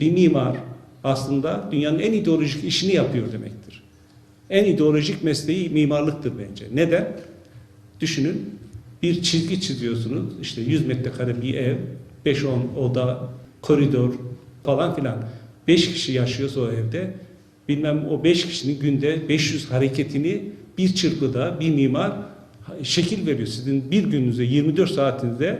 Bir mimar aslında dünyanın en ideolojik işini yapıyor demektir. En ideolojik mesleği mimarlıktır bence. Neden? Düşünün bir çizgi çiziyorsunuz. İşte 100 metrekare bir ev, 5-10 oda, koridor falan filan. 5 kişi yaşıyorsa o evde bilmem o 5 kişinin günde 500 hareketini bir çırpıda bir mimar şekil veriyor. Sizin bir gününüze 24 saatinizde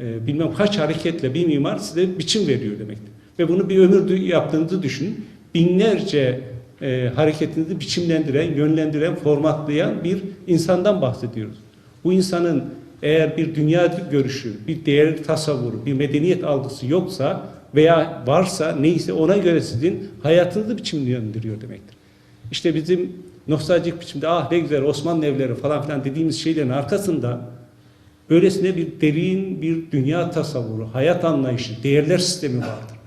e, bilmem kaç hareketle bir mimar size biçim veriyor demektir. Ve bunu bir ömür yaptığınızı düşünün. Binlerce e, hareketinizi biçimlendiren, yönlendiren, formatlayan bir insandan bahsediyoruz. Bu insanın eğer bir dünya görüşü, bir değer tasavvuru, bir medeniyet algısı yoksa veya varsa neyse ona göre sizin hayatınızı biçimlendiriyor demektir. İşte bizim nostaljik biçimde ah ne güzel Osmanlı evleri falan filan dediğimiz şeylerin arkasında böylesine bir derin bir dünya tasavvuru, hayat anlayışı, değerler sistemi vardır.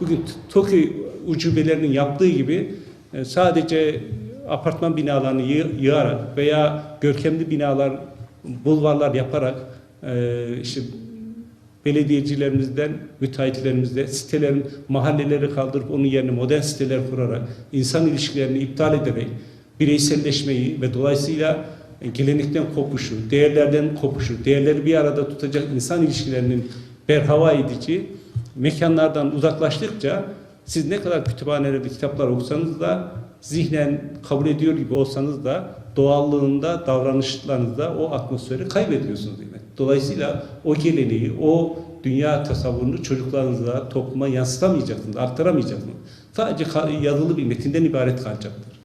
Bugün TOKİ ucubelerinin yaptığı gibi e, sadece apartman binalarını yı- yığarak veya görkemli binalar, bulvarlar yaparak e, işte belediyecilerimizden, müteahhitlerimizden sitelerin, mahalleleri kaldırıp onun yerine modern siteler kurarak, insan ilişkilerini iptal ederek, bireyselleşmeyi ve dolayısıyla gelenekten kopuşu, değerlerden kopuşu, değerleri bir arada tutacak insan ilişkilerinin berhava edici mekanlardan uzaklaştıkça siz ne kadar kütüphanelerde kitaplar okusanız da zihnen kabul ediyor gibi olsanız da doğallığında, davranışlarınızda o atmosferi kaybediyorsunuz demek. Dolayısıyla o geleneği, o dünya tasavvurunu çocuklarınıza, topluma yansıtamayacaksınız, aktaramayacaksınız. Sadece yazılı bir metinden ibaret kalacaktır.